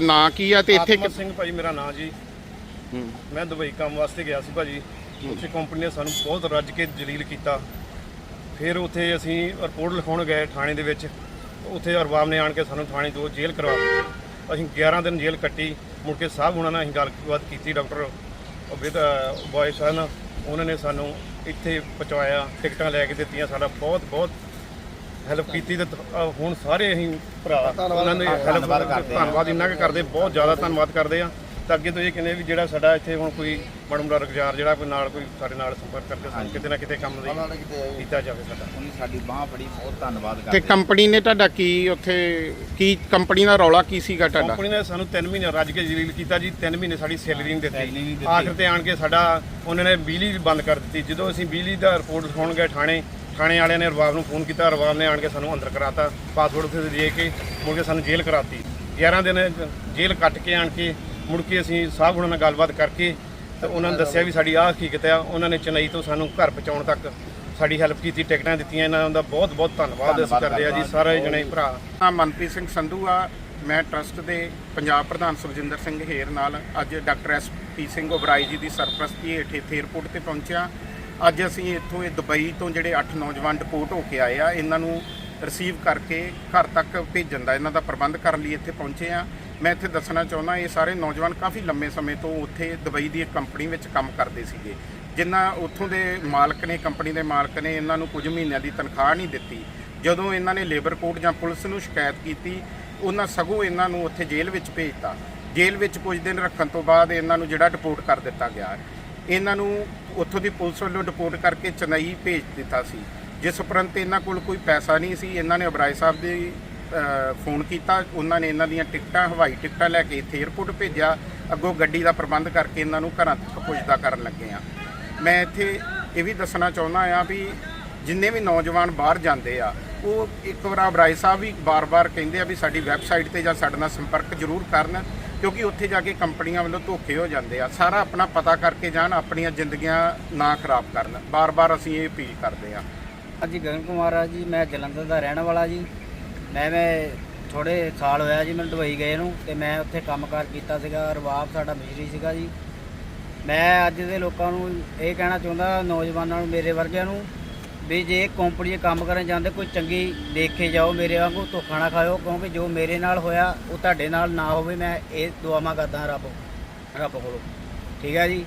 ਨਾਂ ਕੀ ਆ ਤੇ ਇੱਥੇ ਆਤਮਾ ਸਿੰਘ ਭਾਜੀ ਮੇਰਾ ਨਾਂ ਜੀ। ਹੂੰ। ਮੈਂ ਦੁਬਈ ਕੰਮ ਵਾਸਤੇ ਗਿਆ ਸੀ ਭਾਜੀ। ਉੱਥੇ ਕੰਪਨੀ ਨੇ ਸਾਨੂੰ ਬਹੁਤ ਰੱਜ ਕੇ ਜਲੀਲ ਕੀਤਾ। ਫਿਰ ਉੱਥੇ ਅਸੀਂ ਰਿਪੋਰਟ ਲਿਖਾਉਣ ਗਏ ਥਾਣੇ ਦੇ ਵਿੱਚ। ਉੱਥੇ ਅਰਬਾਬ ਨੇ ਆਣ ਕੇ ਸਾਨੂੰ ਥਾਣੇ ਤੋਂ ਜੇਲ੍ਹ ਕਰਵਾ ਦਿੱਤੀ। ਅਸੀਂ 11 ਦਿਨ ਜੇਲ੍ਹ ਕੱਟੀ। ਮੁੜ ਕੇ ਸਾਹਿਬ ਉਹਨਾਂ ਨਾਲ ਅਸੀਂ ਗੱਲਬਾਤ ਕੀਤੀ ਡਾਕਟਰ ਵਿਦ ਬॉय ਸਨ ਉਹਨਾਂ ਨੇ ਸਾਨੂੰ ਇੱਥੇ ਪਹੁੰਚਾਇਆ ਟਿਕਟਾਂ ਲੈ ਕੇ ਦਿੱਤੀਆਂ। ਸਾਡਾ ਬਹੁਤ ਬਹੁਤ ਹੈਲਪ ਕੀਤੀ ਤੇ ਅ, ਹੁਣ ਸਾਰੇ ਅਸੀਂ ਭਰਾ ਉਹਨਾਂ ਨੇ ਹੈਲਪ ਧੰਨਵਾਦ ਇੰਨਾ ਕੁ ਕਰਦੇ ਬਹੁਤ ਜ਼ਿਆਦਾ ਧੰਨਵਾਦ ਕਰਦੇ ਆ ਤਾਂ ਅੱਗੇ ਤੋਂ ਇਹ ਕਹਿੰਦੇ ਵੀ ਜਿਹੜਾ ਸਾਡਾ ਇੱਥੇ ਹੁਣ ਕੋਈ ਮੜਮੜਾ ਰੁਜ਼ਗਾਰ ਜਿਹੜਾ ਕੋਈ ਨਾਲ ਕੋਈ ਸਾਡੇ ਨਾਲ ਸੰਪਰਕ ਕਰਕੇ ਸਾਨੂੰ ਕਿਤੇ ਨਾ ਕਿਤੇ ਕੰਮ ਲਈ ਕੀਤਾ ਜਾਵੇ ਸਾਡਾ। ਉਹਨੇ ਸਾਡੀ ਬਾਹ ਫੜੀ ਬਹੁਤ ਧੰਨਵਾਦ ਤੇ ਕਰਦੇ ਕੰਪਨੀ ਨੇ ਤੁਹਾਡਾ ਕੀ ਉੱਥੇ ਕੀ ਕੰਪਨੀ ਦਾ ਰੌਲਾ ਕੀ ਸੀਗਾ ਤੁਹਾਡਾ? ਕੰਪਨੀ ਨੇ ਸਾਨੂੰ 3 ਮਹੀਨੇ ਰੱਜ ਕੇ ਜਲੀਲ ਕੀਤਾ ਜੀ 3 ਮਹੀਨੇ ਸਾਡੀ ਸੈਲਰੀ ਨਹੀਂ Salary ਨਹੀਂ ਦਿੱਤੀ ਦਿੱਤੀ। ਆਖਰ ਤੇ ਆਣ ਕੇ ਸਾਡਾ ਉਹਨਾਂ ਨੇ ਬਿਜਲੀ ਵੀ ਬੰਦ ਕਰ ਦਿੱਤੀ। ਜਦੋਂ ਅਸੀਂ ਬਿਜਲੀ ਦਾ ਰਿਪੋਰਟ ਲਿਖਾਉਣ ਗਏ ਥਾਣੇ ਥਾਣੇ ਵਾਲਿਆਂ ਨੇ ਰਵਾਬ ਨੂੰ ਫੋਨ ਕੀਤਾ ਰਵਾਬ ਨੇ ਆਣ ਕੇ ਸਾਨੂੰ ਅੰਦਰ ਕਰਾਤਾ ਪਾਸਵਰਡ ਉੱਥੇ ਦੇ ਕੇ ਮੁੜ ਕੇ ਸਾਨੂੰ ਜੇਲ੍ਹ ਕਰਾਤੀ। 11 ਦਿਨ ਜੇਲ੍ਹ ਕੱਟ ਕੇ ਆਣ ਕੇ ਮੁੜ ਕੇ ਅਸੀਂ ਸਾਹਿਬ ਉਹਨਾਂ ਨਾਲ ਗੱਲਬਾਤ ਕਰਕੇ ਤੇ ਉਹਨਾਂ ਨੇ ਦੱਸਿਆ ਵੀ ਸਾਡੀ ਆਹ ਹਕੀਕਤ ਆ ਉਹਨਾਂ ਨੇ ਚੇਨਈ ਤੋਂ ਸਾਨੂੰ ਘਰ ਪਹੁੰਚਾਉਣ ਤੱਕ ਸਾਡੀ ਹੈਲਪ ਕੀਤੀ ਟਿਕਟਾਂ ਦਿੱਤੀਆਂ ਇਹਨਾਂ ਦਾ ਬਹੁਤ ਬਹੁਤ ਧੰਨਵਾਦ ਅਸੀਂ ਕਰਦੇ ਆ ਜੀ। ਸਾਰੇ ਜਣੇ ਭਰਾ। ਹਾਂ ਮਨਪ੍ਰੀਤ ਸਿੰਘ ਸੰਧੂ ਆ ਮੈਂ ਟਰਸਟ ਦੇ ਪੰਜਾਬ ਪ੍ਰਧਾਨ ਸੁਖਜਿੰਦਰ ਸਿੰਘ ਹੇਰ ਨਾਲ ਅੱਜ doctor S P Singh Oberoi ji ਦੀ ਸਰਪ੍ਰਸਤੀ ਹੇਠ ਇੱਥੇ 에ਅਰਪੋਰਟ ਤੇ ਪਹੁੰਚਿਆ। ਅੱਜ ਅਸੀਂ ਇੱਥੋਂ ਇਹ ਦੁਬਈ ਤੋਂ ਜਿਹੜੇ 8 ਨੌਜਵਾਨ ਡਿਪੋਰਟ ਹੋ ਕੇ ਆਏ ਆ, ਇਹਨਾਂ ਨੂੰ ਰਿਸੀਵ ਕਰਕੇ ਘਰ ਤੱਕ ਭੇਜਣ ਦਾ ਇਹਨਾਂ ਦਾ ਪ੍ਰਬੰਧ ਕਰਨ ਲਈ ਇੱਥੇ ਪਹੁੰਚੇ ਆ। ਮੈਂ ਇੱਥੇ ਦੱਸਣਾ ਚਾਹੁੰਦਾ, ਇਹ ਸਾਰੇ ਨੌਜਵਾਨ ਕਾਫੀ ਲੰਮੇ ਸਮੇਂ ਤੋਂ ਉੱਥੇ ਦੁਬਈ ਦੀ ਇੱਕ ਕੰਪਨੀ ਵਿੱਚ ਕੰਮ ਕਰਦੇ ਸੀਗੇ। ਜਿਨ੍ਹਾਂ ਉੱਥੋਂ ਦੇ ਮਾਲਕ ਨੇ ਕੰਪਨੀ ਦੇ ਮਾਲਕ ਨੇ ਇਹਨਾਂ ਨੂੰ ਕੁਝ ਮਹੀਨਿਆਂ ਦੀ ਤਨਖਾਹ ਨਹੀਂ ਦਿੱਤੀ। ਜਦੋਂ ਇਹਨਾਂ ਨੇ ਲੇਬਰ ਕੋਰਟ ਜਾਂ ਪੁਲਿਸ ਨੂੰ ਸ਼ਿਕਾਇਤ ਕੀਤੀ, ਉਹਨਾਂ ਸਗੋਂ ਇਹਨਾਂ ਨੂੰ ਉੱਥੇ ਜੇਲ੍ਹ ਵਿੱਚ ਭੇਜਤਾ। ਜੇਲ੍ਹ ਵਿੱਚ ਕੁਝ ਦਿਨ ਰੱਖਣ ਤੋਂ ਬਾਅਦ ਇਹਨਾਂ ਨੂੰ ਜਿਹੜਾ ਡਿਪੋਰਟ ਕਰ ਦਿੱਤਾ ਗਿਆ। ਇਹਨਾਂ ਨੂੰ ਉੱਥੋਂ ਦੀ ਪੁਲਿਸ ਵੱਲੋਂ ਡਿਪੋਰਟ ਕਰਕੇ ਚੇਨਈ ਭੇਜ ਦਿੱਤਾ ਸੀ। ਜਿਸ ਉਪਰੰਤ ਇਹਨਾਂ ਕੋਲ ਕੋਈ ਪੈਸਾ ਨਹੀਂ ਸੀ। ਇਹਨਾਂ ਨੇ ਅਬਰਾਏ ਸਾਹਿਬ ਦੇ ਫੋਨ ਕੀਤਾ। ਉਹਨਾਂ ਨੇ ਇਹਨਾਂ ਦੀਆਂ ਟਿਕਟਾਂ, ਹਵਾਈ ਟਿਕਟਾਂ ਲੈ ਕੇ ਇੱਥੇ 에ਅਰਪੋਰਟ ਭੇਜਿਆ। ਅੱਗੋਂ ਗੱਡੀ ਦਾ ਪ੍ਰਬੰਧ ਕਰਕੇ ਇਹਨਾਂ ਨੂੰ ਘਰਾਂ ਤੱਕ ਪੁੱਜਦਾ ਕਰਨ ਲੱਗੇ ਆ ਮੈਂ ਇੱਥੇ ਇਹ ਵੀ ਦੱਸਣਾ ਚਾਹੁੰਦਾ ਆ ਵੀ ਜਿੰਨੇ ਵੀ ਨੌਜਵਾਨ ਬਾਹਰ ਜਾਂਦੇ ਆ, ਉਹ ਇੱਕ ਵਾਰ ਅਬਰਾਏ ਸਾਹਿਬ ਵੀ ਬਾਰ-ਬਾਰ ਕਹਿੰਦੇ ਆ ਵੀ ਸਾਡੀ ਵੈਬਸਾਈਟ ਤੇ ਜਾਂ ਸਾਡੇ ਨਾਲ ਸੰਪਰਕ ਜ਼ਰੂਰ ਕਰਨ। ਕਿਉਂਕਿ ਉੱਥੇ ਜਾ ਕੇ ਕੰਪਨੀਆਂ ਵੱਲੋਂ ਧੋਖੇ ਹੋ ਜਾਂਦੇ ਆ। ਸਾਰਾ ਆਪਣਾ ਪਤਾ ਕਰਕੇ ਜਾਣ, ਆਪਣੀਆਂ ਜ਼ਿੰਦਗੀਆਂ ਨਾ ਖਰਾਬ ਕਰਨ। ਬਾਰ-ਬਾਰ ਅਸੀਂ ਇਹ ਅਪੀਲ ਕਰਦੇ ਆ। ਅੱਜ ਗਗਨ ਕੁਮਾਰ ਆ ਜੀ, ਮੈਂ ਜਲੰਧਰ ਦਾ ਰਹਿਣ ਵਾਲਾ ਜੀ। ਮੈਂ ਮੈਂ ਥੋੜੇ ਸਾਲ ਹੋਇਆ ਜੀ ਮੈਂ ਦੁਬਈ ਗਏ ਨੂੰ ਤੇ ਮੈਂ ਉੱਥੇ ਕੰਮਕਾਰ ਕੀਤਾ ਸੀਗਾ, ਰਵਾਬ ਸਾਡਾ ਮਿਸਤਰੀ ਸੀਗਾ ਜੀ। ਮੈਂ ਅੱਜ ਦੇ ਲੋਕਾਂ ਨੂੰ ਇਹ ਕਹਿਣਾ ਚਾਹੁੰਦਾ, ਨੌਜਵਾਨਾਂ ਨੂੰ, ਮੇਰੇ ਵਰਗਿਆਂ ਨੂੰ ਵੀ ਜੇ ਕੰਪਨੀ 'ਚ ਕੰਮ ਕਰਨ ਜਾਂਦੇ, ਕੋਈ ਚੰਗੀ ਦੇਖ ਕੇ ਜਾਓ, ਮੇਰੇ ਵਾਂਗੂ ਧੋਖਾ ਨਾ ਖਾਓ ਕਿਉਂਕਿ ਜੋ ਮੇਰੇ ਨਾਲ ਹੋਇਆ, ਉਹ ਤੁਹਾਡੇ ਨਾਲ ਨਾ ਹੋਵੇ, ਮੈਂ ਇਹ ਦੁਆਵਾਂ ਕਰਦਾ ਰੱਬ ਰੱਬ ਕੋਲੋਂ। ਠੀਕ ਹੈ ਜੀ?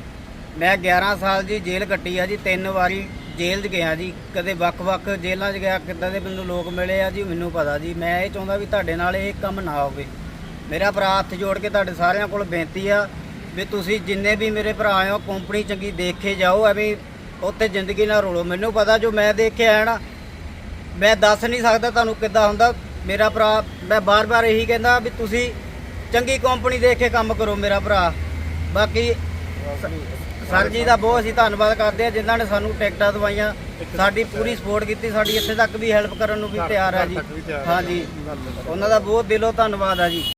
ਮੈਂ 11 ਸਾਲ ਦੀ ਜੇਲ੍ਹ ਕੱਟੀ ਆ ਜੀ, ਤਿੰਨ ਵਾਰੀ ਜੇਲ੍ਹ 'ਚ ਗਿਆ ਜੀ। ਕਦੇ ਵੱਖ-ਵੱਖ ਜੇਲ੍ਹਾਂ 'ਚ ਗਿਆ, ਕਿੱਦਾਂ ਦੇ ਮੈਨੂੰ ਲੋਕ ਮਿਲੇ ਆ ਜੀ, ਮੈਨੂੰ ਪਤਾ ਜੀ। ਮੈਂ ਇਹ ਚਾਹੁੰਦਾ ਵੀ ਤੁਹਾਡੇ ਨਾਲ ਇਹ ਕੰਮ ਨਾ ਹੋਵੇ। ਮੇਰਾ ਭਰਾ ਹੱਥ ਜੋੜ ਕੇ ਤੁਹਾਡੇ ਸਾਰਿਆਂ ਕੋਲ ਬੇਨਤੀ ਆ ਵੀ ਤੁਸੀਂ ਜਿੰਨੇ ਵੀ ਮੇਰੇ ਭਰਾ ਹੋ ਕੰਪਨੀ ਚੰਗੀ ਦੇਖ ਕੇ ਜਾਓ, ਐਵੇਂ ਉੱਥੇ ਜ਼ਿੰਦਗੀ ਨਾਲ ਰੋਲੋ। ਮੈਨੂੰ ਪਤਾ ਜੋ ਮੈਂ ਦੇਖ ਕੇ ਆਇਆ ਨਾ ਮੈਂ ਦੱਸ ਨਹੀਂ ਸਕਦਾ ਤੁਹਾਨੂੰ ਕਿੱਦਾਂ ਹੁੰਦਾ। ਮੇਰਾ ਭਰਾ ਮੈਂ ਬਾਰ-ਬਾਰ ਇਹੀ ਕਹਿੰਦਾ ਵੀ ਤੁਸੀਂ ਚੰਗੀ ਕੰਪਨੀ ਦੇਖ ਕੇ ਕੰਮ ਕਰੋ ਮੇਰਾ ਭਰਾ। ਬਾਕੀ ਸਰ ਜੀ ਦਾ ਬਹੁਤ ਅਸੀਂ ਧੰਨਵਾਦ ਕਰਦੇ ਆ ਜਿਨ੍ਹਾਂ ਨੇ ਸਾਨੂੰ ਟਿਕਟਾਂ ਦਵਾਈਆਂ ਸਾਡੀ ਪੂਰੀ ਸਪੋਰਟ ਕੀਤੀ ਸਾਡੀ ਇੱਥੇ ਤੱਕ ਵੀ ਹੈਲਪ ਕਰਨ ਨੂੰ ਵੀ ਤਿਆਰ ਆ ਜੀ। ਆ। ਹਾਂਜੀ ਉਹਨਾਂ ਦਾ ਬਹੁਤ ਦਿਲੋਂ ਧੰਨਵਾਦ ਆ ਜੀ।